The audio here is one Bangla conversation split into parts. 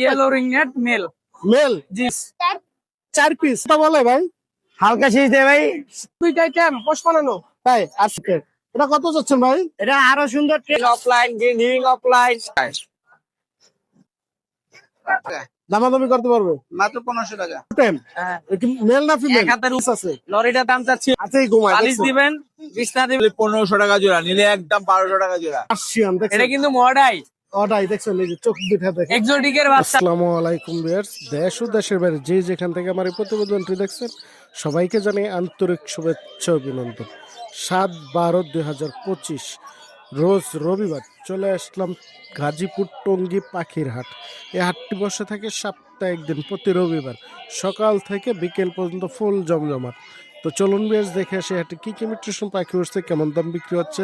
ইয়েলো রিংনেট মেল মেল জি চার পিস তা বলে ভাই। হালকা সিজ দে ভাই। দুইটা আইটেম পোষ বানানো তাই আজকে এটা কত যাচ্ছেন ভাই? এটা আরও সুন্দর অফলাইন গ্রিনিং অফলাইন দামাদামি করতে পারবে? মাত্র পনেরোশো টাকা। টাইম হ্যাঁ। মেল না ফিমেল এক হাতের উপর। আছে। লরিটা দাম চাচ্ছি আছেই ঘুমায় পালিশ দিবেন বিছনা দিবেন। পনেরোশো টাকা জোড়া নিলে একদম বারোশো টাকা জোড়া। এটা কিন্তু মডাই ওটাই দেখছেন এই চোখ দুটা দেখেন। এক্সোটিকের বাচ্চা। আসসালামু আলাইকুম ভিউয়ার্স দেশ ও দেশের বাইরে যে যেখান থেকে আমার এই প্রতিবেদনটি দেখছেন সবাইকে জানাই আন্তরিক শুভেচ্ছা অভিনন্দন। সাত বারো দুই হাজার পঁচিশ রোজ রবিবার চলে আসলাম গাজীপুর টঙ্গী পাখির হাট। এই হাটটি বসে থাকে সপ্তাহে একদিন প্রতি রবিবার সকাল থেকে বিকেল পর্যন্ত ফুল জমজমাট। তো চলুন বেশ দেখে আসি হাটে কি কি মিট্রেশন পাখি উঠছে কেমন দাম বিক্রি হচ্ছে।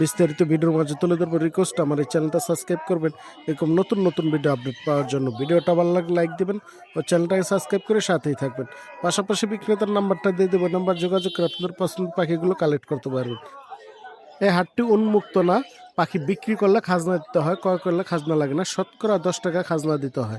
বিস্তারিত ভিডিওর মাঝে তুলে ধরবো রিকোয়েস্ট আমার এই চ্যানেলটা সাবস্ক্রাইব করবেন। এরকম নতুন নতুন ভিডিও আপডেট পাওয়ার জন্য ভিডিওটা ভালো লাগলে লাইক দিবেন ও চ্যানেলটাকে সাবস্ক্রাইব করে সাথেই থাকবেন। পাশাপাশি বিক্রেতার নাম্বারটা দিয়ে দেবো নাম্বার যোগাযোগ করে আপনাদের পছন্দের পাখিগুলো কালেক্ট করতে পারবেন। এই হাটটি উন্মুক্ত না পাখি বিক্রি করলে খাজনা দিতে হয় ক্রয় করলে খাজনা লাগে না শতকরা দশ টাকা খাজনা দিতে হয়।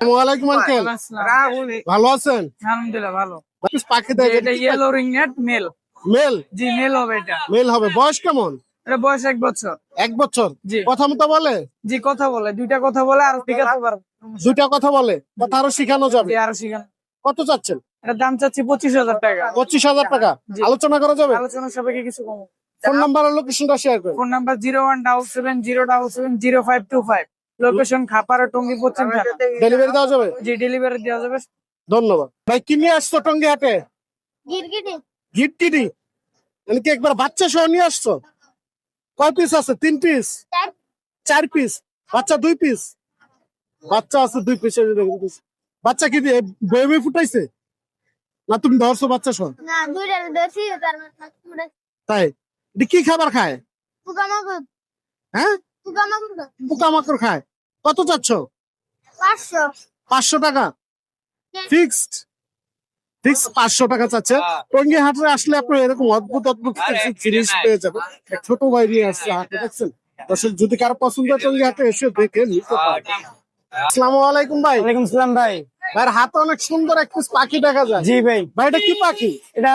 ভালো আছেন? আলহামদুলিল্লাহ ভালো। পাখি এটা ইয়েলো রিংনেট মেল মেল জি মেল হবে এটা। মেল হবে। বয়স কেমন? এটা বয়স এক বছর। এক বছর? জি। কথা মতো বলে? জি কথা বলে। দুইটা কথা বলে আর শিখাতে পারব। দুইটা কথা বলে? কথা আরও শিখানো যাবে। আরও শিখান। কত চাচ্ছেন? দাম চাচ্ছি পঁচিশ হাজার টাকা। পঁচিশ হাজার টাকা। আলোচনা করা যাবে? আলোচনা সবাইকে কিছু কম। ফোন নাম্বার আর লোকেশনটা শেয়ার করুন। Phone number zero one double seven zero double seven zero five two five location Khapara Tongi পশ্চিম ডেলিভারি দেওয়া যাবে জি ডেলিভারি দেওয়া যাবে ধন্যবাদ। ভাই কি নিয়ে আসছো টঙ্গি হাটে? গিরগিটি গিট্টিডি মানে কি একবার বাচ্চা সহ নিয়ে আসছো? কয় পিস আছে? তিন পিস চার। পিস বাচ্চা দুই পিস বাচ্চা আছে দুই পিস বাচ্চা কি দিয়ে? বেবি ফুটাইছে? না তুমি ধরছো বাচ্চা সহ? না দুইটা ধরছি তার মানে তাই? এটা কি খাবার খায়? পোকামাকড়। হ্যাঁ? পোকামাকড় পোকামাকড় খায়। কত চাচ্ছ? পাঁচশো। পাঁচশো টাকা। ফিক্সড ফিক্স পাঁচশো টাকা চাচ্ছে। টঙ্গি হাটে আসলে আপনি এরকম অদ্ভুত অদ্ভুত কিছু জিনিস পেয়ে যাবেন। ছোট ভাই নিয়ে আসছে হাটে দেখছেন? দর্শক যদি কারও পছন্দ হয় টঙ্গি হাটে এসে দেখে নিতে পারেন আসসালামু আলাইকুম ভাই। ওয়ালাইকুম সালাম ভাই। ভাইয়ের হাতে অনেক সুন্দর এক পিস পাখি দেখা যায়। জি ভাই। ভাই এটা কি পাখি? এটা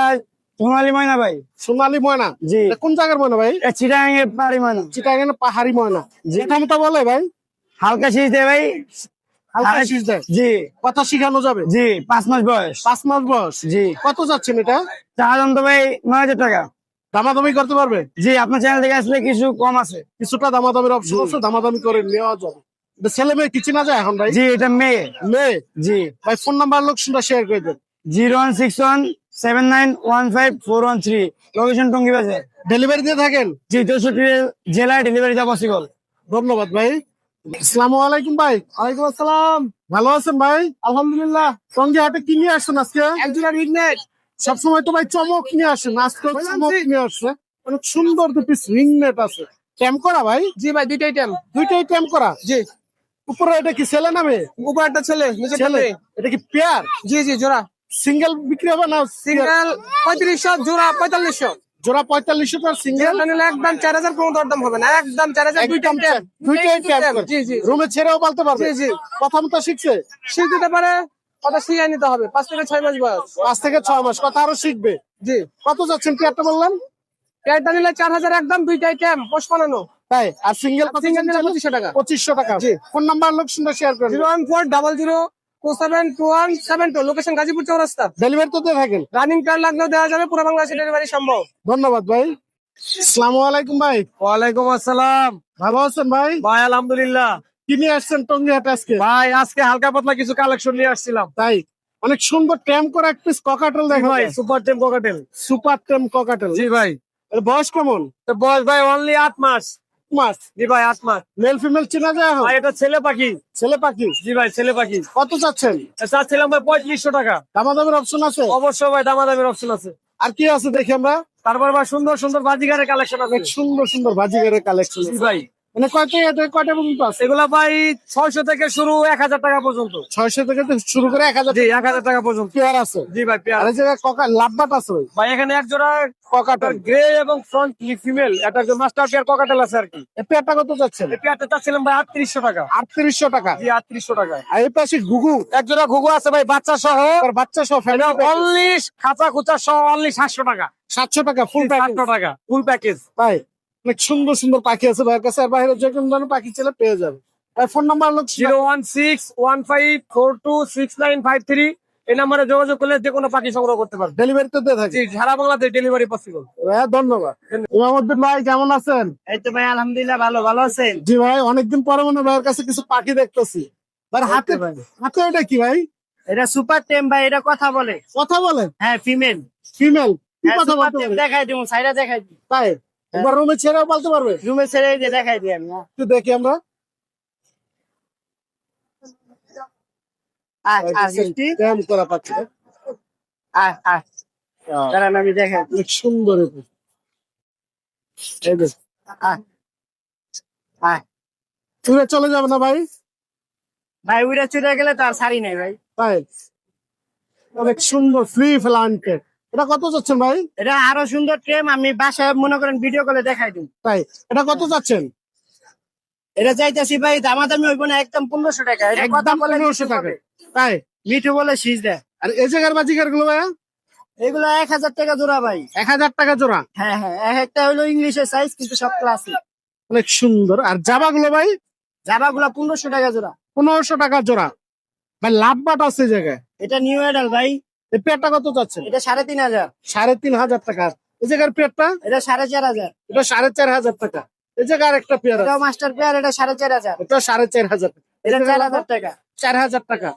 সোনালি ময়না ভাই। সোনালী ময়না? জি। এটা কোন জায়গার ময়না ভাই? এটা চিটাং এর পাড়ি ময়না। চিটাগান পাহাড়ি ময়না। যেটা মতো বলে ভাই। হালকা সিজ দে ভাই। জি। কথা শিখানো যাবে? জি পাঁচ মাস বয়স। পাঁচ মাস বয়স। জি। কত যাচ্ছেন এটা? ভাই নয় হাজার টাকা। দামাদামি করতে পারবে? জি আপনার চ্যানেল থেকে আসলে কিছু কম আছে। কিছুটা দামাদামির অপশন আছে দামাদামি করে নেওয়া যাবে। ছেলে মেয়ে কিছু না যায় এখন ভাই? জি এটা মেয়ে। মেয়ে? জি। ভাই ফোন নাম্বার লোকেশনটা শেয়ার করে দেন। Zero one six one seven nine one five four one three. Location Tongi Bazar. Delivery দিয়ে থাকেন? জি চৌষট্টি জেলায় ডেলিভারি দেওয়া পসিবল ধন্যবাদ ভাই। আসসালামু আলাইকুম ভাই। ওয়ালাইকুম আসসালাম। ভালো আছেন ভাই? আলহামদুলিল্লাহ। সঙ্গে হাটে কি নিয়ে আসছেন আজকে? একজন রিগনেট সবসময় তো ভাই চমক নিয়ে আসেন আজকে চমক নিয়ে আসছে অনেক সুন্দর আছে। ট্যাম করা ভাই? জি ভাই দুইটাই দুইটাই ট্যাম করা? জি। উপরে এটা কি ছেলে নামে উপর একটা ছেলে নিচে ছেলে। এটা কি পেয়ার জি জি জোড়া। সিঙ্গেল বিক্রি হবে না? সিঙ্গেল পঁয়ত্রিশশো জোড়া পঁয়তাল্লিশশো। জোড়া পঁয়তাল্লিশশো টাকা সিঙ্গেল নিলে একদম চার হাজার কোনো দরদাম হবে না। একদম চার হাজার দুইটা টাইম দুইটাই ট্যাম জি জি। রুমে ছেড়েও পারবে। জি জি। কথা মতো শিখছে। শিখ দিতে পারে কথা শিখে নিতে হবে। পাঁচ থেকে ছয় মাস বয়স। পাঁচ থেকে ছয় মাস কথা আরও শিখবে। জি। কত যাচ্ছেন বললাম? নিলে চার হাজার একদম দুইটাই টাইম পোষ বানানো তাই? আর সিঙ্গেল পঁচিশশো টাকা। পঁচিশশো টাকা। জি। ফোন নাম্বার লোক সুন্দর শেয়ার করেন zero one four double zero two seven two one seven two location Gazipur Chowrasta. Delivery তো দিয়ে থাকেন। রানিং কার্ড লাগলেও দেওয়া যাবে পুরো বাংলাদেশে ডেলিভারি সম্ভব। ধন্যবাদ ভাই। আসসালামু আলাইকুম ভাই। ওয়ালাইকুম আসসালাম। ভালো আছেন ভাই? ভাই আলহামদুলিল্লাহ। কি নিয়ে আসছেন আজকে? ভাই আজকে হালকা পাতলা কিছু কালেকশন নিয়ে আসছিলাম। তাই? অনেক সুন্দর ট্যাম করা এক পিস ককাটেল দেখা ভাই super cockatiel super tame cockatiel জি ভাই। বয়স কেমন? বয়স ভাই অনলি আট মাস। মাস জি ভাই আট মাস মেল ফিমেল চেনা যায় এখন? এটা ছেলে পাখি। ছেলে পাখি? জি ভাই ছেলে পাখি। কত চাচ্ছেন? চাচ্ছিলাম ভাই পঁয়ত্রিশশো টাকা। দামাদামের অপশন আছে? অবশ্যই ভাই দামাদামের অপশন আছে। আর কি আছে দেখি আমরা? তারপর ভাই সুন্দর সুন্দর বাজিগারের কালেকশন আছে। সুন্দর সুন্দর বাজিগারের কালেকশন জি ভাই। মানে কয়টা এটা কয়টা পর্যন্ত আছে এগুলা ভাই ছয়শো থেকে শুরু এক হাজার টাকা পর্যন্ত। ছয়শো থেকে তো শুরু করে জি টাকা পর্যন্ত। পেয়ার আছে। জি ভাই পেয়ার। এই জায়গায় ককা লাভবাট আছে ভাই। এখানে এক জোড়া ককাটার গ্রে এবং front female master pair cockatiel আছে আর কি। এই পেয়ারটা কত এই পেয়ারটা ভাই আটত্রিশশো টাকা। আটত্রিশশো টাকা। জি আটত্রিশশো টাকা। আর এই পাশে গুগু এক জোড়া ঘুঘু আছে ভাই বাচ্চা সহ। আর বাচ্চা সহ ফ্যামিলি অনলি খাঁচা খুচা সহ অনলি সাতশো টাকা। সাতশো টাকা ফুল প্যাকেজ টাকা ফুল প্যাকেজ ভাই। অনেক সুন্দর সুন্দর পাখি আছে ভাইয়ের কাছে আর বাইরে যে কোনো ধরনের পাখি ছেলে পেয়ে যাবে। ভাই ফোন নাম্বার লোক zero one six one five four two six nine five three এই নাম্বারে যোগাযোগ করলে যে কোনো পাখি সংগ্রহ করতে পারবে। ডেলিভারি তো দিয়ে থাকি। সারা বাংলাদেশ ডেলিভারি পসিবল ভাইয়া ধন্যবাদ। ইমামুদ্দিন ভাই কেমন আছেন? এই তো ভাই আলহামদুলিল্লাহ ভালো ভালো আছেন? জি ভাই অনেকদিন পরে মনে হয় ভাইয়ের কাছে কিছু পাখি দেখতেছি। ভাই হাতে হাতে এটা কি ভাই? এটা সুপার টেম ভাই এটা কথা বলে। কথা বলে? হ্যাঁ ফিমেল ফিমেল কি হ্যাঁ, কথা বলতে দেখাই দিব সাইডা দেখাই দিই তাই? এবার রুমে ছেড়েও বলতে পারবে? রুমে ছেড়ে দিয়ে দেখাই দিই আমি হ্যাঁ। একটু দেখি আমরা। আমি দেখাই সুন্দর উড়ে চলে যাবে না ভাই? ভাই উড়ে চলে গেলে তো আর শাড়ি নাই ভাই। তাই? অনেক সুন্দর ফ্রি ফ্লান্টেড এটা কত যাচ্ছেন ভাই? এটা আরও সুন্দর ট্রেম আমি বাসায় মনে করেন ভিডিও কলে দেখাই দিই। তাই এটা কত যাচ্ছেন এটা চাইতেছি ভাই দামাদামি হইব না একদম পনেরোশো টাকা। একদম বলে পনেরোশো টাকা। তাই? মিঠু বলে শীষ দেয়। আর এই জায়গার বাজিকারগুলো ভাইয়া? এগুলো এক হাজার টাকা জোড়া ভাই। এক হাজার টাকা জোড়া? হ্যাঁ হ্যাঁ এক একটা হলো ইংলিশের সাইজ কিন্তু সব ক্লাসিক অনেক সুন্দর। আর জাবা গুলো ভাই? জামা গুলা পনেরোশো টাকা জোড়া। পনেরোশো টাকা জোড়া। ভাই লাভ বাট আছে জায়গায়। এটা নিউ এডাল ভাই। এই পেটটা কত যাচ্ছে এটা সাড়ে তিন হাজার। সাড়ে তিন হাজার টাকা। এই জায়গার পেটটা? এটা সাড়ে চার হাজার। এটা সাড়ে চার হাজার টাকা। এই জায়গায় আরেকটা পেয়ার এটা মাস্টার প্লেয়ার এটা সাড়ে চার হাজার। এটা সাড়ে চার হাজার এটা চার হাজার টাকা। চার হাজার টাকা।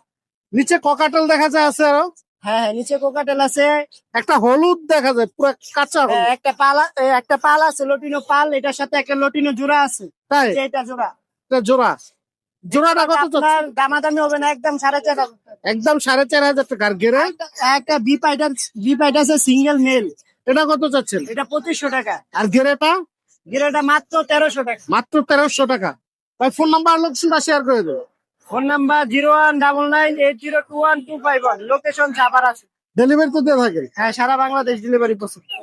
নিচে ককাটেল দেখা যায় আছে আরও? হ্যাঁ হ্যাঁ নিচে কোকাটেল আছে। একটা হলুদ দেখা যায় পুরো কাঁচা হ্যাঁ, একটা পাল একটা পাল আছে লটিনো পাল এটার সাথে একটা লটিনো জোড়া আছে। তাই? এটা জোড়া। এটা জোড়া। জোড়াটা কত যাচ্ছে আপনার দামাদামি হবে না একদম সাড়ে চার একদম সাড়ে চার হাজার টাকা। আর গেরে? একটা- বি বি সিঙ্গেল মেল এটা কত এটা পঁচিশশো টাকা। আর গেরেটা? গিরাটা মাত্র তেরোশো টাকা। মাত্র তেরোশো টাকা। ভাই ফোন নাম্বার লোকেশনটা শেয়ার করে দেবো phone number zero one double nine eight zero two one two five one location চাপার আছে। ডেলিভারি তো দিয়ে থাকে হ্যাঁ সারা বাংলাদেশ ডেলিভারি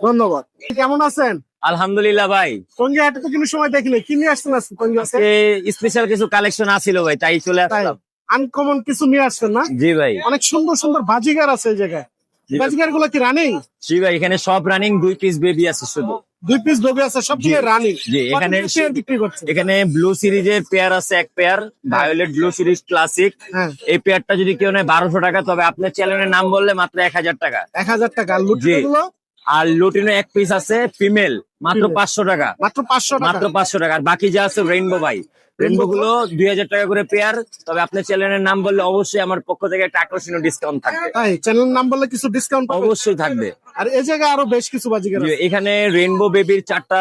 ধন্যবাদ। কেমন আছেন? আলহামদুলিল্লাহ ভাই। টঙ্গি হাটে তো কোনো সময় দেখিনি কি নিয়ে আসছেন আজকে টঙ্গি হাটে? স্পেশাল কিছু কালেকশন আছিল ভাই তাই চলে আসলাম। আনকমন কিছু নিয়ে আসছেন না? জি ভাই। অনেক সুন্দর সুন্দর বাজিগার আছে এই জায়গায়। গুলো কি রানিং জি ভাই এখানে সব রানিং দুই পিস বেবি আছে শুধু। দুই পিস বেবি আছে সব দিয়ে রানিং জি, এখানে বিক্রি করছে এখানে ব্লু সিরিজের পেয়ার আছে এক pair violet blue series classic এই পেয়ারটা যদি কেউ নেয় বারোশো টাকা তবে আপনার চ্যানেলের নাম বললে মাত্র এক হাজার টাকা। এক হাজার টাকা। আর লুটিনো এক পিস আছে ফিমেল মাত্র পাঁচশো টাকা। মাত্র পাঁচশো মাত্র পাঁচশো টাকা। আর বাকি যা আছে রেইনবো ভাই। রেইনবো গুলো দুই হাজার টাকা করে পেয়ার তবে আপনার চ্যানেলের নাম বললে অবশ্যই আমার পক্ষ থেকে একটা আকর্ষণীয় ডিসকাউন্ট থাকবে। তাই? চ্যানেল নাম বললে কিছু ডিসকাউন্ট অবশ্যই থাকবে। আর এই জায়গায় আরও বেশ কিছু বাজিগার জি, এখানে রেইনবো বেবির চারটা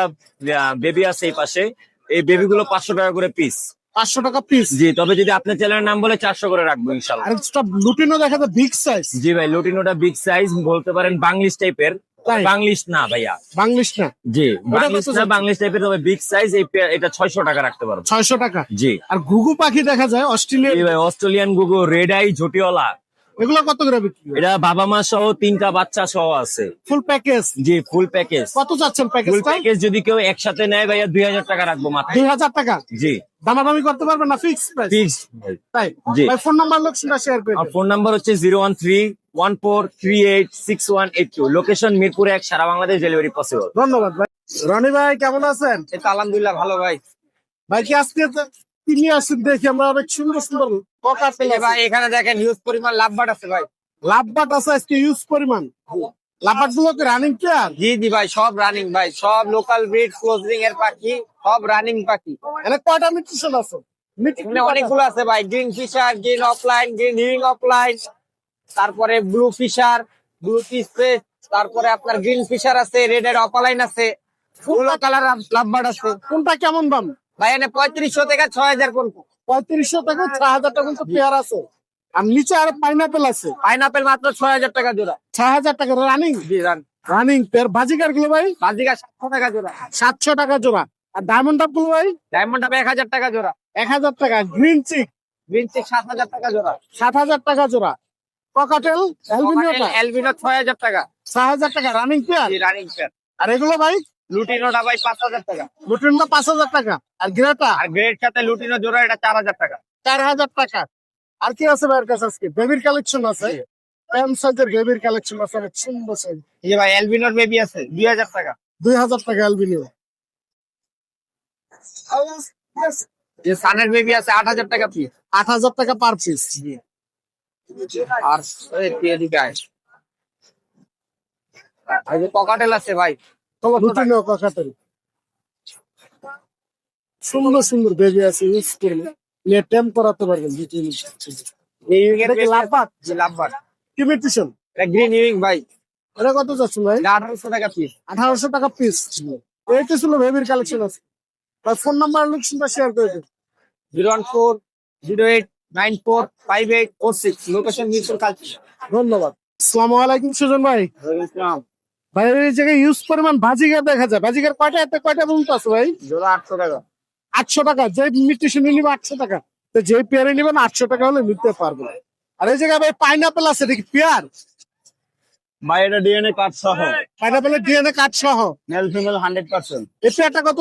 বেবি আছে এই পাশে। এই বেবি গুলো পাঁচশো টাকা করে পিস পাঁচশো টাকা পিস জি তবে যদি আপনার চ্যানেলের নাম বলে চারশো করে রাখব ইনশাল্লাহ আর লুটিনো দেখা যায় বিগ সাইজ জি ভাই লুটিনোটা বিগ সাইজ বলতে পারেন বাংলিশ টাইপের? বাংলিশ না ভাইয়া। বাংলিশ না? জি বাংলিশ না বাংলিশ টাইপের তবে বিগ সাইজ এই এটা ছয়শো টাকা রাখতে পারো ছয়শো টাকা? জি। আর ঘুঘু পাখি দেখা যায় অস্ট্রেলিয়া ভাই অস্ট্রেলিয়ান গুগো রেড আই ঝুটিওয়ালা। এগুলো কত করে বিক্রি এটা বাবা মা সহ তিনটা বাচ্চা সহ আছে। ফুল প্যাকেজ জি ফুল প্যাকেজ কত চাচ্ছেন ফুল প্যাকেজ যদি কেউ একসাথে নেয় ভাইয়া দুই হাজার টাকা রাখব মাত্র দুই হাজার টাকা? জি। দামাদামি করতে পারবেন না? ফিক্স প্রাইস ফিক্স তাই? জি। ফোন নাম্বার লোকেশনটা শেয়ার করে ফোন নাম্বার হচ্ছে zero one three one four three eight six one eight two location Mirpur এক সারা বাংলাদেশ ডেলিভারি পসিবল ধন্যবাদ ভাই। রনি ভাই কেমন আছেন? এটা আলহামদুলিল্লাহ ভালো ভাই। ভাই কি আজকে তো কি নিয়ে আসছেন দেখি আমরা অনেক সুন্দর সুন্দর এই ভাই এখানে দেখেন হিউজ পরিমাণ লাভবাট আছে ভাই। লাভবাট আছে আজকে ইউজ পরিমাণ। লাভবাটগুলো কি রানিং জি জি ভাই সব রানিং ভাই সব লোকাল ব্রিড ক্লোজিং এর পাখি সব রানিং পাখি। এখানে কয়টা মিউটেশন আছে? অনেকগুলো আছে ভাই green fisher green opaline green opaline তারপরে ব্লু ফিশার ব্লু স্পেস তারপরে আপনার গ্রিন ফিশার আছে রেড এর অফলাইন আছে ফুল কালার লাভবাট আছে। কোনটা কেমন দাম? ভাই এনে পঁয়ত্রিশশো থেকে ছয় হাজার কোন পঁয়ত্রিশশো টাকা ছয় হাজার টাকা কিন্তু পেয়ার আছে। আর নিচে আর পাইনাপেল আছে। পাইনাপেল মাত্র ছয় হাজার টাকা জোড়া। ছয় হাজার টাকা রানিং রানিং পেয়ার বাজিকারগুলো ভাই? বাজিকা সাতশো টাকা জোড়া। সাতশো টাকা জোড়া। আর ডায়মন্ড আপগুলো ভাই? ডায়মন্ড হবে এক হাজার টাকা জোড়া। এক হাজার টাকা। গ্রিন চিক গ্রিন চেক সাত হাজার টাকা জোড়া। সাত হাজার টাকা জোড়া। ককাটেল অ্যালবিনিওটা এলবিনো ছয় হাজার টাকা। ছয় হাজার টাকা রানিং পেয়ার রানিং পেয়ার আর এগুলো ভাই? লুটিনোটা ভাই পাঁচ হাজার টাকা। লুটিনটা পাঁচ হাজার টাকা। আর গ্রেটা আর সাথে লুটিনো জোড়া এটা চার হাজার টাকা। চার হাজার টাকা। আর কি আছে ভাইয়ের কাছে আজকে? বেবির কালেকশন আছে। প্যান সাইজের বেবির কালেকশন আছে অনেক সুন্দর size। এই যে ভাই এলবিনোর বেবি আছে দুই হাজার টাকা। দুই হাজার টাকা অ্যালবিনিও যে সানের বেবি আছে আট হাজার টাকা পিস আট হাজার টাকা পার পিস আর এদিকে যে ককাটেল আছে ভাই সুন্দর সুন্দর বেবি আছে ইউজ করলে নিয়ে করাতে পারবেন লাভবাদ? লাভবাদ গ্রিন ইউইং ভাই। কত ভাই? আঠারোশো টাকা পিস আঠারোশো টাকা পিস এইটা ছিল বেবির কালেকশন আছে। তার ফোন নাম্বার লোকেশনটা শেয়ার করে দিন। Zero one four zero eight nine four five eight four six. Location ধন্যবাদ। আসসালামু আলাইকুম সুজন ভাই। ভাই এই জায়গায় ইউজ পরিমাণ বাজিগার দেখা যায়। বাজিগার কয়টা? এতে কয়টা পর্যন্ত আছে ভাই? জোড়া আটশো টাকা। আটশো টাকা। যে মিউটেশন নিবে আটশো টাকা। তো যে পেয়ারে নিবেন আটশো টাকা হলে নিতে পারবে। আর এই জায়গায় ভাই পাইনাপেল আছে দেখি পেয়ার। ভাই এটা ডিএনএ কার্ড সহ। পাইনাপেলের ডিএনএ কার্ড সহ। মেল ফিমেল হান্ড্রেড পার্সেন্ট এই পেয়ারটা কত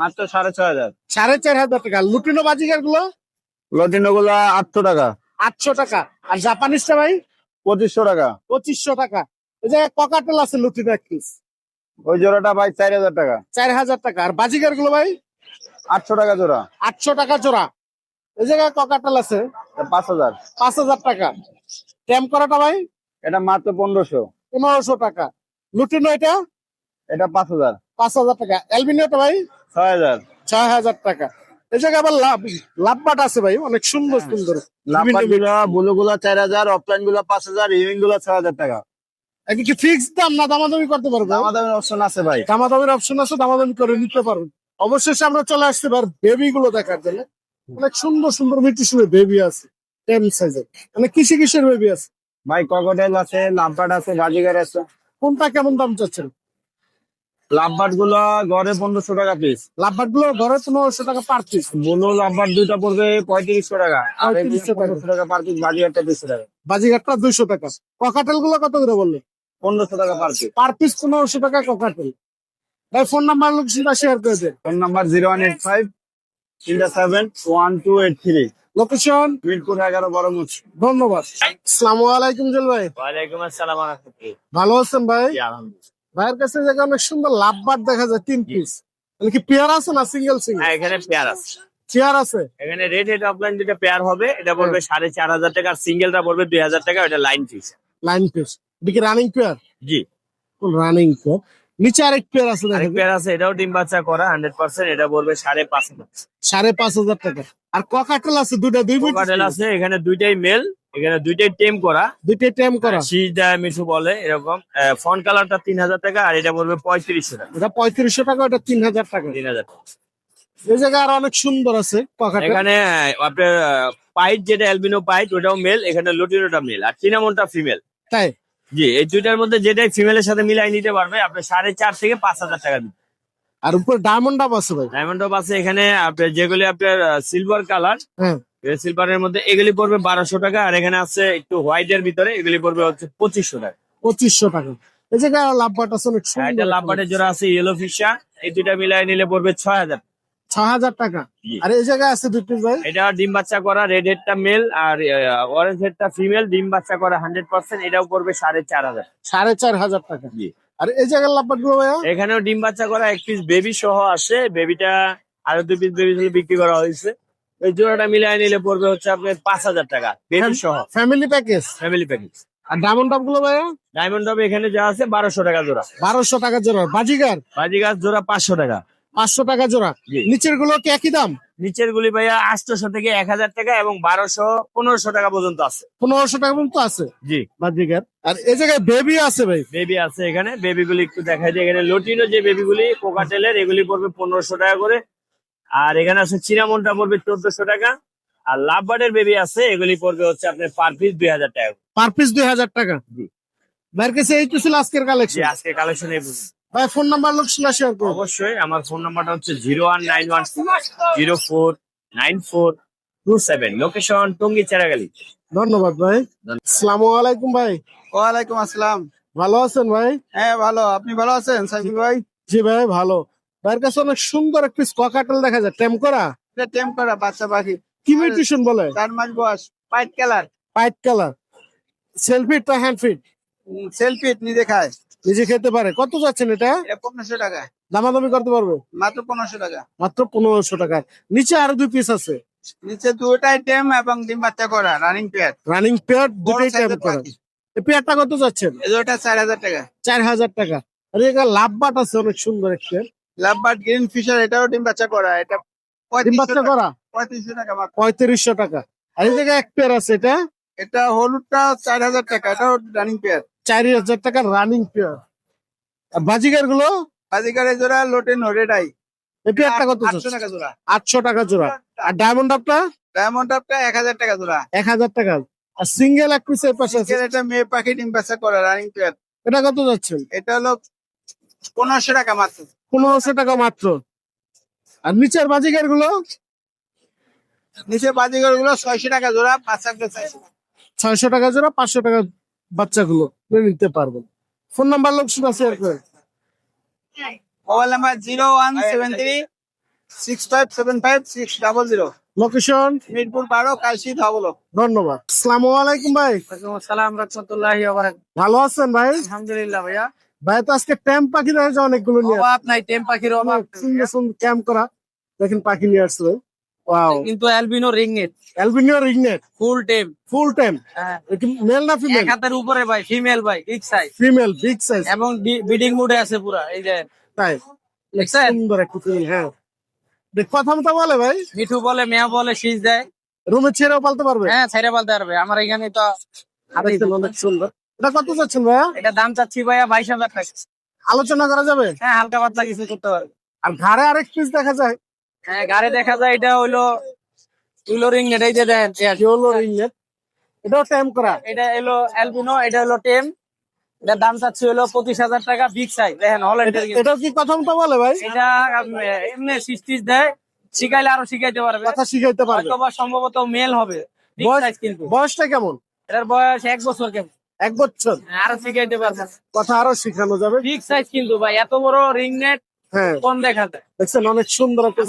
মাত্র সাড়ে ছয় হাজার। সাড়ে চার হাজার টাকা। লুটিনো বাজিগারগুলো লটিনো গুলা আটশো টাকা। আটশো টাকা। আর জাপানিজটা ভাই? পঁচিশশো টাকা। পঁচিশশো টাকা। এই জায়গায় ককাটেল আছে লুটিনো এক পিস ওই জোড়াটা ভাই চার হাজার টাকা। চার হাজার টাকা। আর বাজিগারগুলো ভাই? আটশো টাকা জোড়া। আটশো টাকা জোড়া। এই জায়গায় ককাটেল আছে? পাঁচ হাজার। পাঁচ হাজার টাকা। ট্যাম করাটা ভাই? এটা মাত্র পনেরোশো। পনেরোশো টাকা। লুটিনো এটা? এটা পাঁচ হাজার। পাঁচ হাজার টাকা। অ্যালবিনিওটা ভাই? ছয় হাজার। ছয় হাজার টাকা। এই জায়গায় আবার লাভ লাভবাট আছে ভাই অনেক সুন্দর সুন্দর। লাম্বারগুলা বুলু গুলা চার হাজার অফলাইনগুলা পাঁচ হাজার ইভিংগুলা ছয় হাজার টাকা। একে কি ফিক্স দাম না দামাদামি করতে পারব? আমাদের অপশন আছে ভাই। দামাদামির অপশন আছে দামাদামি করে নিতে পারবেন অবশেষে আমরা চলে আসতে পার বেবি গুলো দেখার জন্য। অনেক সুন্দর সুন্দর মিটিশনের বেবি আছে টেন সাইজের মানে কিসে কিসের বেবি আছে? ভাই ককটেল আছে লাম্পার্ড আছে বাজিগার আছে। কোনটা কেমন দাম চাচ্ছেন? লাম্পার্ডগুলো গড়ে পনেরোশো টাকা পিস লাভবাটগুলো ঘরে পনেরোশো টাকা পার পিস বুলু লাম্পার্ড দুইটা পড়বে পঁয়ত্রিশশো টাকা। 3500 টাকা। পার পিস বাজিগারটা দুশো টাকা। বাজিঘাটটা দুইশো টাকা। ককাটেলগুলো কত করে বললে পনেরোশো টাকা পার পিস পার পিস পনেরোশো টাকা ককাটেল ভাই ফোন নাম্বার লোকেশনটা শেয়ার করে দেন। Phone number zero one eight five তিনটা seven one two eight three location Mirpur এগারো বড় মুচ ধন্যবাদ। আসসালামু আলাইকুম জল ভাই। ওয়ালাইকুম আসসালাম ভালো আছেন ভাই? ভাইয়ের কাছে জায়গা অনেক সুন্দর লাভবার দেখা যায় তিন পিস কি পেয়ার আছে না সিঙ্গেল সিঙ্গেল হ্যাঁ এখানে পেয়ার আছে। চেয়ার আছে? এখানে রেড হেড অফলাইন যেটা পেয়ার হবে। এটা পড়বে সাড়ে চার হাজার টাকা আর সিঙ্গেলটা পড়বে দুই হাজার টাকা। এটা লাইন ফিস লাইন পিস দেখি রানিং পেয়ার জি। রানিং পেয়ার নিচে আরেক পেয়ার আছে আরেক দেখেন পেয়ার আছে এটাও ডিম বাচ্চা করা হান্ড্রেড পার্সেন্ট এটা সাড়ে পাঁচ হাজার টাকা। আর ককাটেল আছে দুইটা দুই কোকাটেল আছে এখানে দুইটাই মেল এখানে দুইটাই টেম করা। দুইটাই টাইম করা। সিজা মিঠু বলে এরকম। ফোন কালারটা তিন হাজার টাকা আর এটা পড়বে পঁয়ত্রিশশো টাকা। এটা পঁয়ত্রিশশো টাকা টাকা। তিন হাজার টাকা। এই জায়গায় আরও অনেক সুন্দর আছে ককাটেল এখানে আপনার পাইট যেটা অ্যালবিনো পাইট ওটাও মেল এখানে লটিনোটা মেল আর চিনামনটা ফিমেল তাই? জি এই দুইটার মধ্যে যেটাই ফিমেলের সাথে মিলাই নিতে পারবে আপনার সাড়ে চার থেকে পাঁচ হাজার টাকা দিবে আর উপরে ডায়মন্ড আপ আছে ভাই। ডায়মন্ড টপ আছে এখানে আপনার যেগুলি আপনার সিলভার কালার হ্যাঁ। সিলভারের মধ্যে এগুলি পড়বে বারোশো টাকা আর এখানে আছে একটু হোয়াইট এর ভিতরে এগুলি পড়বে হচ্ছে পঁচিশশো টাকা। পঁচিশশো টাকা। এই আরও লাভবাট আছে আর লাভবাটের জোড়া আছে ইয়েলো ফিশা এই দুইটা মিলাই নিলে পড়বে ছয় হাজার। ছ হাজার টাকা। আর এই জায়গায় আছে দুই পিস ভাই। এটা ডিম বাচ্চা করা রেড হেডটা মেল আর অরেঞ্জ হেডটা ফিমেল ডিম বাচ্চা করা হান্ড্রেড পার্সেন্ট এটাও পড়বে সাড়ে চার হাজার। সাড়ে চার হাজার টাকা। জি। আর এই জায়গারগুলো এখানেও ডিম বাচ্চা করা এক পিস বেবি সহ আছে বেবিটা আর দুই পিস বেবি বিক্রি করা হয়েছে। এই জোড়াটা মিলাই নিলে পড়বে হচ্ছে আপনার পাঁচ হাজার টাকা বেবি সহ। ফ্যামিলি প্যাকেজ ফ্যামিলি প্যাকেজ আর ডায়মন্ড টপগুলো ভাইয়া ডায়মন্ড এখানে যা আছে বারোশো টাকা জোড়া। বারোশো টাকা জোড়া। বাজিগার? বাজি গাছ জোড়া পাঁচশো টাকা। পাঁচশো টাকা জোড়া। নিচেরগুলো কি একই দাম? নিচের গুলি ভাইয়া আটশোশো থেকে এক হাজার টাকা এবং বারোশো পনেরোশো টাকা পর্যন্ত আছে। পনেরোশো টাকা পর্যন্ত আছে? জি। বাজিগার। আর এই জায়গায় বেবি আছে ভাই। বেবি আছে এখানে। বেবি গুলি একটু দেখাই দিই। এখানে লটিনো যে বেবি গুলি কোকাটেলের এগুলি পড়বে পনেরোশো টাকা করে। আর এখানে আছে চিনামনটা পড়বে চোদ্দশো টাকা। আর লাভবার্ডের বেবি আছে এগুলি পড়বে হচ্ছে আপনার পার পিস দুই হাজার টাকা পার পিস দুই হাজার টাকা। জি। ভাইয়ের কাছে এই তো ছিল আজকের কালেকশন আজকে কালেকশন এই। ভাই ফোন নাম্বার লোকশিলা শেয়ার করুন অবশ্যই আমার ফোন নাম্বারটা হচ্ছে zero one nine one zero four nine four two seven location Tongi Cheragali. ধন্যবাদ ভাই। আসসালামু আলাইকুম ভাই। ওয়ালাইকুম আসসালাম। ভালো আছেন ভাই? হ্যাঁ ভালো। আপনি ভালো আছেন সাইফুল ভাই? জি ভাই ভালো। ভাইয়ের কাছে অনেক সুন্দর একটি ককাটেল দেখা যায়। টেম করা? এটা টেম করা বাচ্চা পাখি। কি মিউটেশন বলে? চার মাস বয়স পাইট কালার পাইট কালার সেলফিট না হ্যান্ড ফিট সেলফি নিজে খায়। নিজে খেতে পারে। কত যাচ্ছেন এটা? এটা পনেরোশো টাকা। দামাদামি করতে পারবে? মাত্র পনেরোশো টাকা। মাত্র পনেরোশো টাকা। নিচে আরও দুই পিস আছে। নিচে দুটাই টেম এবং ডিম বাচ্চা করা রানিং পেয়ার রানিং পেয়ার দুটোই করা। পাখি। এই পেয়ারটা কত যাচ্ছেন? এই দুটা চার হাজার টাকা। চার হাজার টাকা। আর এখানে লাভ বাট আছে অনেক সুন্দর একটা। লাভবার্ড গ্রিন ফিশার এটাও ডিম বাচ্চা করা। এটা ডিম বাচ্চা করা? পঁয়ত্রিশশো টাকা পঁয়ত্রিশশো টাকা। আর এই জায়গায় এক পেয়ার আছে এটা? এটা হলুদটা চার হাজার টাকা এটাও রানিং পেয়ার চার হাজার টাকা রানিং পেয়ার আর বাজিগারগুলো বাজিকারে জোড়া লোটে নো রেডাই এই পেয়ারটা কত আটশো টাকা জোড়া। আটশো টাকা জোড়া। আর ডায়মন্ড আপটা ডায়মন্ড আপটা এক হাজার টাকা জোড়া। এক হাজার টাকা। আর সিঙ্গেল এক পিস এর পাশে আছে। এটা মেয়ে পাখি ডিম বাচ্চা করা রানিং পেয়ার এটা কত যাচ্ছেন এটা হলো পনেরোশো টাকা মাত্র। পনেরোশো টাকা মাত্র। আর নিচের বাজিগারগুলো নিচে বাজিগরগুলো ছয়শো টাকা জোড়া চাইছে ছয়শো টাকা। জোড়া পাঁচশো টাকা বাচ্চাগুলো। নিয়ে নিতে পারবেন ফোন নাম্বার লোক শুনে শেয়ার করে mobile number zero one seven three six five seven five six double zero. Location Mirpur বারো কালশি ধবলো। ধন্যবাদ। আসসালামু আলাইকুম ভাই। সালাম রহমতুল্লাহ ভালো আছেন ভাই? আলহামদুলিল্লাহ ভাইয়া। ভাই তো আজকে ট্যাম্প পাখি অনেকগুলো নিয়ে অভাব নাই টেম পাখির অভাব। অনেক সুন্দর সুন্দর ক্যাম্প করা। দেখেন পাখি নিয়ে আসছে। ওয়াও কিন্তু অ্যালবিনো রিংনেট ফুল টেম ফুল টাইম হ্যাঁ। মেল না ফিমেল হাতের উপরে ভাই ফিমেল ভাই big size female big size এবং বিডিং মুডে আছে পুরা এই যে। তাই? দেখছেন? সুন্দর একটা ফিমেল হ্যাঁ। কথা মতো বলে ভাই। মিঠু বলে মেয়া বলে শীষ দেয়। রুমে ছেড়েও পালতে পারবে? হ্যাঁ ছাইরে পালতে পারবে। আমার এখানে তো অনেক সুন্দর। এটা কত চাচ্ছেন ভাইয়া? এটা দাম চাচ্ছি ভাইয়া বাইশ হাজার টাকা। আলোচনা করা যাবে? হ্যাঁ হালকা পাতলা কিছু করতে পারবে। আর ঘাড়ে আরেক পিস দেখা যায়। হ্যাঁ গাড়ি দেখা যায় এটা হইল হইল রিং নেট এই যে চেয়ার। কি। এটাও টাইম করা। এটা হলো অ্যালবিনো এটা হলো টেম এটার দাম চাচ্ছি হলো পঁচিশ হাজার টাকা বিগ সাইজ দেখেন হল্যান্ডের কিন্তু। এটাও কি কথা মতো বলে ভাই? এটা এমনি সিস্টিস দেয়। শিখাইলে আরও শিখাইতে পারবে। কথা শিখাইতে পারবে। হয়তো বা সম্ভবত মেল হবে বয়স- কিন্তু। বয়সটা কেমন? এটার বয়স এক বছর কেমন? এক বছর। আরও শিখাইতে পারবে। কথা আরও শিখানো যাবে। বিগ সাইজ কিন্তু ভাই এত বড় রিং নেট হ্যাঁ কোন দেখা যায় দেখছেন অনেক সুন্দর একটা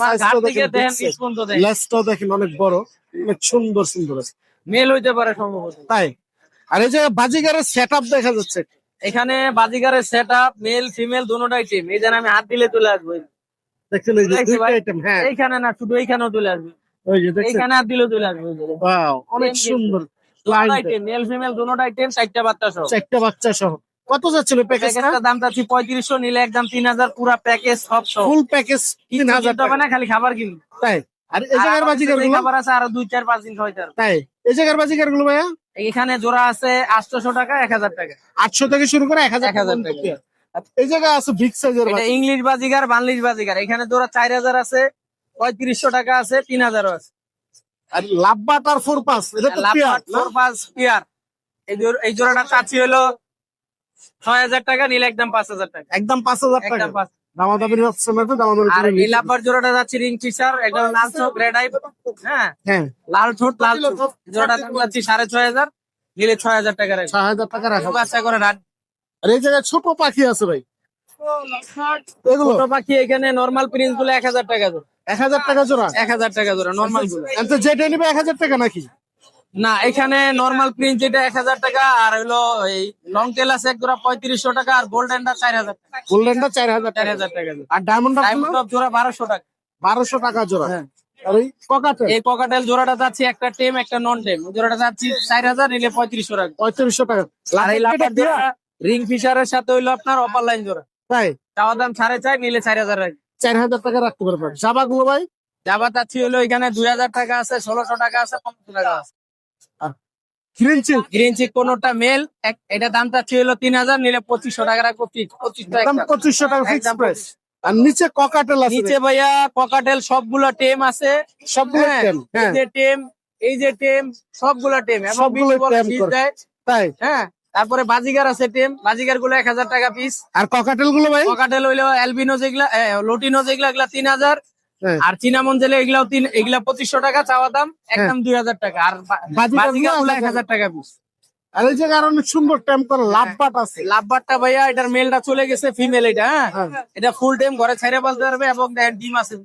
দেখেন দেখেন লেসটাও অনেক বড় অনেক সুন্দর সুন্দর আছে। মেল হইতে পারে সম্ভবত। তাই? আর এই যে বাজিগারের সেট দেখা যাচ্ছে। এখানে বাজিগারের সেট আপ মেল ফিমেল দুটোটাই টিম এই আমি হাত দিলে চলে আসব। দেখছেন এই যে দুইটা ভাই। আইটেম হ্যাঁ। এইখানে না শুধু এইখানেও চলে আসবে। ওই যে দেখছেন। এইখানে হাত দিলেও চলে আসবে। ওয়াও অনেক সুন্দর মেল ফিমেল দুটোটাই টিম চারটা বাচ্চা সহ। চারটা বাচ্চা সহ। কত যাচ্ছিল প্যাকেজটা? দাম চাচ্ছি পঁয়ত্রিশশো নিলে একদম তিন হাজার পুরা প্যাকেজ সব ফুল প্যাকেজ তিন হাজার হবে না খালি খাবার কিনবে। তাই? আর এই জায়গার বাজিগারগুলো? খাবার আছে আরও দুই চার পাঁচ দিন তাই? এই জায়গার বাজিগারগুলো ভাইয়া? এখানে জোড়া আছে আটশোশো টাকা এক হাজার টাকা। আটশো থেকে শুরু করে এক হাজার 1000 পর্যন্ত টাকা। এই আছে বিগ সাইজের এটা ইংলিশ বাজিগার বাংলিশ বাজিগার এখানে জোড়া চার হাজার আছে পঁয়ত্রিশশো টাকা আছে তিন হাজারও আছে। আর লাভবাট আর ফোর পাস এটা তো পেয়ার ফোর পাঁচ পিয়ার এই জোড়- এই জোড়াটা চাচ্ছি হলো ছয় হাজার টাকা নিলে একদম পাঁচ হাজার টাকা। একদম পাঁচ হাজার টাকা? না তো আর জোড়াটা যাচ্ছে রিং ফিশার একটা লাল চোখ রেড আই হ্যাঁ? হ্যাঁ। লাল ঠোঁট লাল জোড়াটা দাম সাড়ে ছয় হাজার নিলে ছয় হাজার টাকা রাখবে। ছয় হাজার টাকা করে রাখ আর এই জায়গায় ছোট পাখি আছে ভাই। এগুলো? ছোট পাখি এখানে নর্মাল প্রিন্সগুলো এক হাজার টাকা জোড়া। এক হাজার টাকা জোড়া? এক হাজার টাকা জোড়া নর্মালগুলো। তো যেটা নিবে এক হাজার টাকা নাকি? না এখানে নর্মাল প্রিন্ট যেটা এক হাজার টাকা আর হলো এই লং টেল আছে এক জোড়া পঁয়ত্রিশশো টাকা আর গোল্ডেনটা চার হাজার টাকা। গোল্ডেনটা চার হাজার চার হাজার টাকা। আর ডায়মন্ড ডায়মন্ড টপ জোড়া বারোশো টাকা। বারোশো টাকা জোড়া। হ্যাঁ। আর ওই ককাটে এই পকাটেল জোড়াটা যাচ্ছে একটা টেম একটা নন টেম জোড়াটা যাচ্ছে চার হাজার নিলে পঁয়ত্রিশশো টাকা। পঁয়ত্রিশশো টাকা। আর এই লাফার জোড়া রিং ফিশারের সাথে হইল আপনার অপার লাইন জোড়া। তাই? চাওয়া দাম সাড়ে চার নিলে চার হাজার টাকা। চার হাজার টাকা রাখতে পারবেন। ভাই? চাচ্ছি হলো এখানে দুই হাজার টাকা আছে ষোলোশো টাকা আছে পনেরোশো টাকা আছে। গ্রিন চিক গ্রিন চিক কোনোটা মেল এটা দাম চাচ্ছি হলো তিন হাজার নিলে পঁচিশশো টাকা রাখব পঁচিশশো টাকা ফিক্স প্রাইস আর নিচে ককাটেল আছে। নিচে ভাইয়া ককাটেল সবগুলো টেম আছে। সবগুলো হ্যাঁ, টেম এই হ্যাঁ যে টেম এই যে টেম সবগুলো টেম। সবগুলো টেম দেয় তাই? হ্যাঁ। তারপরে বাজিগার আছে টেম বাজিগারগুলো এক হাজার টাকা পিস আর ককাটেলগুলো ভাই? পকাটেল হইল অ্যালবিনো যেগুলা লোটিনো যেগুলা এগুলা তিন হাজার। আর চিনামন জেলে এগুলাও তিন এগুলা পঁচিশশো টাকা চাওয়া দাম একদম দুই হাজার টাকা। আর এক হাজার টাকা পিস আর এই জায়গায় আর সুন্দর করে লাভ বাট আছে। ভাইয়া এটার মেলটা চলে গেছে ফিমেল এটা হ্যাঁ। হ্যাঁ। এটা ফুল টাইম ঘরে ছেড়ে এবং ডিম আছে।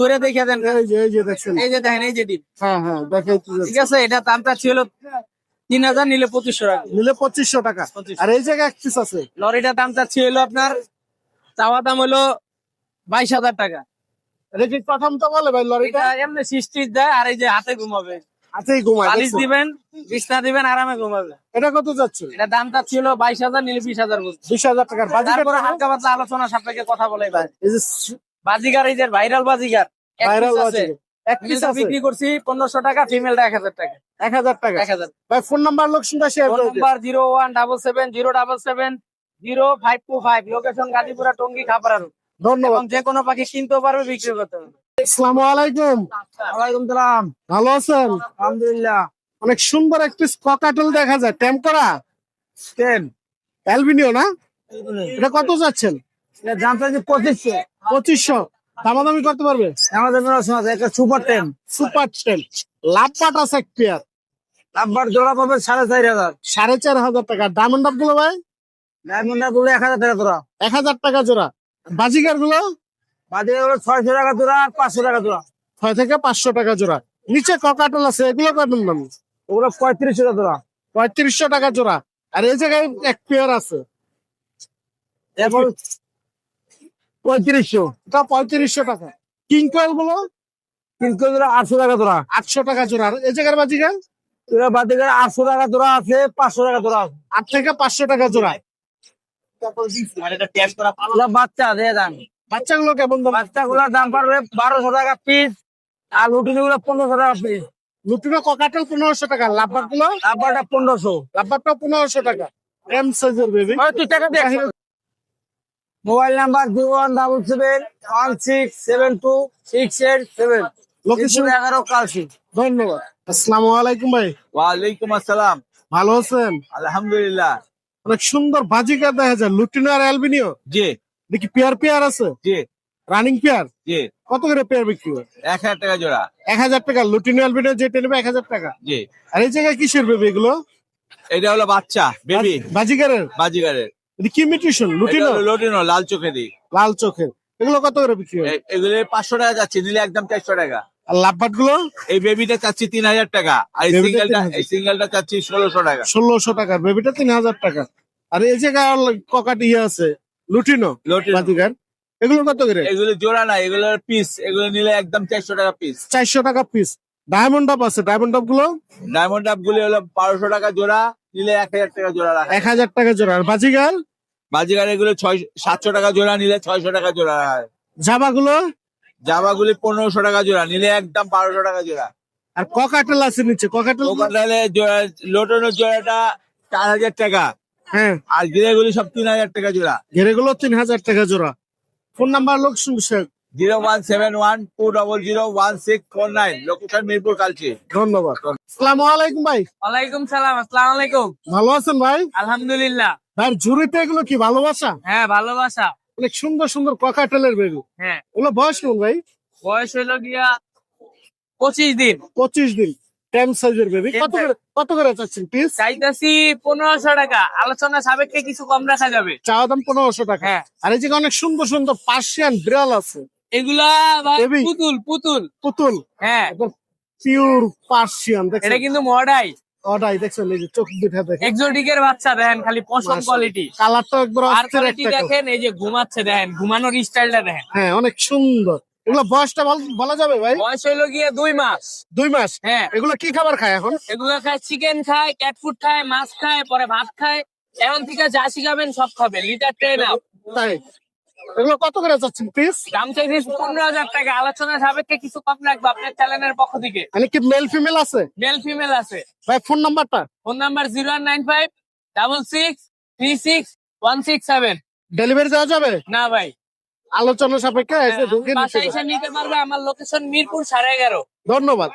ধরে দেন। এই যে যে এই যে দেখেন এই যে ডিম। হ্যাঁ হ্যাঁ দেখেন ঠিক আছে এটা দামটা ছিল তিন হাজার নিলে পঁচিশশো টাকা। নিলে পঁচিশশো টাকা। আর এই জায়গায় এক পিস আছে। লরিটার দামটা ছিল আপনার চাওয়া দাম হলো বাইশ হাজার টাকা। এটা কি প্রথম তো বলে ভাই লরিটা। এমনি দেয় আর এই যে হাতে ঘুমাবে। আছেই ঘুমায় পালিশ দিবেন বিছনা দিবেন আরামে ঘুমাবে। এটা কত যাচ্ছে? এটা দামটা ছিল বাইশ হাজার নিলে বিশ হাজার বলছে। বিশ হাজার টাকার বাজিকার হালকা পাতলা আলোচনা সাপেক্ষে কথা বলে ভাই। এই যে বাজিগার এই যে ভাইরাল বাজিগার ভাইরাল বাজিকার এক পিস মেলটা আছে? বিক্রি করছি পনেরোশো টাকা ফিমেলটা এক হাজার টাকা। এক হাজার টাকা? এক হাজার। ভাই ফোন নাম্বার লোকেশনটা শেয়ার ফোন করে দিন number zero one double seven zero double seven zero five two five location Gazipura Tongi Khapara road ধন্যবাদ। যে কোনো পাখি কিনতেও পারবে বিক্রি করতে পারবে। আসসালামু আলাইকুম। ওয়ালাইকুম সালাম। ভালো আছেন? আলহামদুলিল্লাহ। অনেক সুন্দর একটি ককাটেল দেখা যায়। টেম করা? টেন অ্যালবিনিও না? এটা কত যাচ্ছেন? দাম চাইছে পঁচিশশো। পঁচিশশো। দামাদামি করতে পারবে? আমাদের মনে আছে একটা সুপার টেন সুপার টেন লাভ পাট আছে এক পেয়ার নাম্বার জোড়া পাবে সাড়ে চার হাজার। সাড়ে চার হাজার টাকা। ডায়মন্ড আপগুলো ভাই? ডায়মন্ডারগুলো এক হাজার টাকা জোড়া। এক হাজার টাকা জোড়া। বাজিকারগুলো বাদে হলো ছয়শো টাকা জোড়া আর পাঁচশো টাকা জোড়া। ছয় থেকে পাঁচশো টাকা জোড়া। নিচে ককাটেল আছে? এগুলো কত দাম ওগুলো পঁয়ত্রিশশো টাকা জোড়া। পঁয়ত্রিশশো টাকা জোড়া। আর এই জায়গায় এক পেয়ার আছে। এরপর পঁয়ত্রিশশো। এটা পঁয়ত্রিশশো টাকা। গুলো জোড়া আটশো টাকা জোড়া। আটশো টাকা জোড়া। আর এই জায়গার বাজিকার আটশো টাকা জোড়া আছে পাঁচশো টাকা জোড়া আট থেকে পাঁচশো টাকা জোড়া। বাচ্চা দিয়ে দাম। বাচ্চাগুলো কেমন দাম? বাচ্চা দাম পারবে বারোশো টাকা পিস আর লুটিনি গুলো পনেরোশো টাকা পিস লুটিনো পনেরোশো টাকা লাভবারগুলো তারপরটা পনেরোশো। লাভবারটা পনেরোশো টাকা। এম সাইজের বেবি তুই টাকা দিয়ে mobile number zero one double seven one six seven two six eight seven. Location এগারো কালসি। ধন্যবাদ। আসসালামু আলাইকুম ভাই। ওয়ালাইকুম আসসালাম। ভালো আছেন? আলহামদুলিল্লাহ। অনেক সুন্দর বাজিকার দেখা যায়। লুটিনো আর অ্যালবিনিও? জি। দেখি পেয়ার পেয়ার আছে? জি। Running pair? জি। কত করে পেয়ার বিক্রি হয়? এক হাজার টাকা জোড়া। এক হাজার টাকা। লুটিনো অ্যালবিনিও যেটা নেবে এক হাজার টাকা। জি। আর এই জায়গায় কিসের বেবি এগুলো? এটা হলো বাচ্চা বেবি বাজিকারের বাজিগারের? এটা কি মিউটেশন লুটিনো? হলো লাল চোখে দিই। লাল চোখের। এগুলো কত করে বিক্রি হয়? এগুলো পাঁচশো টাকা যাচ্ছে নিলে একদম চারশো টাকা। আর লাভবাটগুলো? এই বেবিটা চাচ্ছি তিন হাজার টাকা আর এই বেবিটা সিঙ্গেলটা এই সিঙ্গেলটা চাচ্ছি ষোলোশো টাকা। ষোলোশো টাকার বেবিটা তিন হাজার টাকা। আর এই ককাট ইয়ে আছে লুটিনো লটিনো বাজিকার এগুলো কত করে? এগুলো জোড়া না এগুলো পিস এগুলো নিলে একদম চারশো টাকা পিস চারশো টাকা পিস ডায়মন্ড আপ আছে ডায়মন্ড আপগুলো? ডায়মন্ড আপ গুলি হলো বারোশো টাকা জোড়া নিলে এক হাজার টাকা জোড়া রাখা। এক হাজার টাকা জোড়া। আর এগুলো ছয় সাতশো টাকা জোড়া নিলে ছয়শো টাকা জোড়া রাখা। জামা গুলো? জামাগুলি পনেরোশো টাকা জোড়া নিলে একদম বারোশো টাকা জোড়া। আর ককাটেল আছে নিচে ককাটেল জোড়া লোটনের জোড়াটা চার হাজার টাকা। হ্যাঁ। আর গিরেগুলি সব তিন হাজার টাকা জোড়া। ঘেরে গুলো তিন হাজার টাকা জোড়া। ফোন নাম্বার লোক শুনছে zero one seven one two double zero one six four nine. Location Mirpur Kalshi. ধন্যবাদ। আসসালামু আলাইকুম ভাই। ওয়ালাইকুম সালাম আসসালাম আলাইকুম। ভালো আছেন ভাই? আলহামদুলিল্লাহ। ভাই ঝুড়িতে এগুলো কি ভালোবাসা? হ্যাঁ ভালোবাসা। অনেক সুন্দর সুন্দর ককাটেলের বেবি হ্যাঁ। ওগুলো বয়স কেমন ভাই? বয়স হইল গিয়া পঁচিশ দিন। পঁচিশ দিন। টেন সাইজের বেবি কত করে কত করে চাচ্ছেন পিস চাইতেছি পনেরোশো টাকা। আলোচনা সাপেক্ষে কিছু কম রাখা যাবে। চাওয়া দাম পনেরোশো টাকা। হ্যাঁ। আর এই অনেক সুন্দর সুন্দর পার্সিয়ান বিড়াল আছে। এগুলা পুতুল পুতুল। পুতুল? হ্যাঁ। পিওর পার্সিয়ান এটা কিন্তু মডাই ওটাই দেখছেন এই যে চোখ দুটা দেখেন। এক্সোটিকের বাচ্চা দেখেন খালি পশম কোয়ালিটি কালারটা একবার আর অস্থির একটা দেখেন এই যে ঘুমাচ্ছে দেখেন ঘুমানোর স্টাইলটা দেখেন। হ্যাঁ অনেক সুন্দর। এগুলো বয়সটা বল- বলা যাবে ভাই? বয়স হইল গিয়ে দুই মাস। দুই মাস? হ্যাঁ। এগুলো কি খাবার খায় এখন? এগুলো খায় চিকেন খায় ক্যাট ফুড খায় মাছ খায় পরে ভাত খায়। এখন থেকে যা শিখাবেন সব খাবে লিটার ট্রেন আপ তাই? এগুলো কত করে যাচ্ছেন পিস দাম চাইছি পনেরো হাজার টাকা। আলোচনা সাপেক্ষে কিছু কম রাখব আপনার চ্যানেলের পক্ষ থেকে। মানে কি মেল ফিমেল আছে? মেল ফিমেল আছে। ভাই ফোন নাম্বারটা phone number zero nine five double six three six one six seven delivery দেওয়া যাবে? না ভাই। আলোচনা সাপেক্ষে। এসে নিতে পারবে। আমার লোকেশন মিরপুর সাড়ে এগারো। ধন্যবাদ।